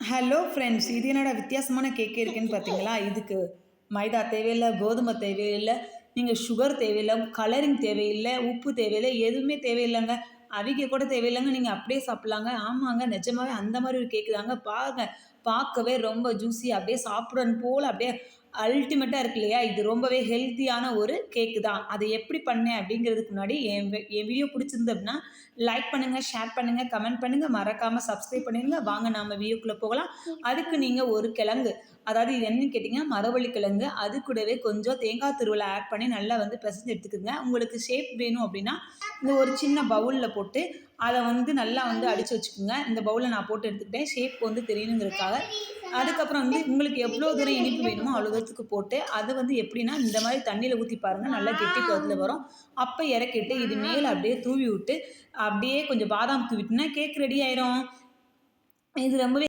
Hello friends இது என்னோட வித்தியாசமான கேக் இருக்குன்னு பார்த்தீங்களா இதுக்கு மைதா தேவையில்லை கோதுமை தேவையில்லை நீங்கள் சுகர் தேவையில்லை கலரிங் தேவையில்லை உப்பு தேவையில்லை எதுவுமே தேவையில்லைங்க. அவிக்க கூட தேவையில்லைங்க. நீங்கள் அப்படியே சாப்பிட்லாங்க. ஆமாங்க நிஜமாவே அந்த மாதிரி ஒரு கேக்கு தாங்க. பாருங்க பார்க்கவே ரொம்ப ஜூஸி அப்படியே சாப்பிடணும் போல் அப்படியே அல்டிமேட்டாக இருக்கு இல்லையா? இது ரொம்பவே ஹெல்த்தியான ஒரு கேக்கு தான். அதை எப்படி பண்ணேன் அப்படிங்கிறதுக்கு முன்னாடி என் என் வீடியோ பிடிச்சிருந்து அப்படின்னா லைக் பண்ணுங்கள் ஷேர் பண்ணுங்கள் கமெண்ட் பண்ணுங்கள் மறக்காமல் சப்ஸ்கிரைப் பண்ணிடுங்க வாங்க நம்ம வீடியோக்குள்ளே போகலாம். அதுக்கு நீங்கள் ஒரு கிழங்கு. அதாவது இது என்னன்னு கேட்டிங்கன்னா மரவள்ளி கிழங்கு. அது கூடவே கொஞ்சம் தேங்காய் துருவலை ஆட் பண்ணி நல்லா வந்து பிசைஞ்சு எடுத்துக்கோங்க. உங்களுக்கு ஷேப் வேணும் அப்படின்னா இந்த ஒரு சின்ன பவுலில் போட்டு அதை வந்து நல்லா வந்து அடித்து வச்சுக்கோங்க. இந்த பவுலில் நான் போட்டு எடுத்துக்கிட்டேன். ஷேப் வந்து தெரியணுங்கிறதுக்காக. அதுக்கப்புறம் வந்து உங்களுக்கு எவ்வளோ தூரம் இனிப்பு வேணுமோ அவ்வளோ தூரத்துக்கு போட்டு அது வந்து எப்படின்னா இந்த மாதிரி தண்ணியில் ஊற்றி பாருங்கள் நல்லா கெட்டி பதத்தில் வரும். அப்போ இறக்கிட்டு இது மேலே அப்படியே தூவி விட்டு அப்படியே கொஞ்சம் பாதாம் தூவிட்டுனா கேக் ரெடி ஆயிரும். இது ரொம்பவே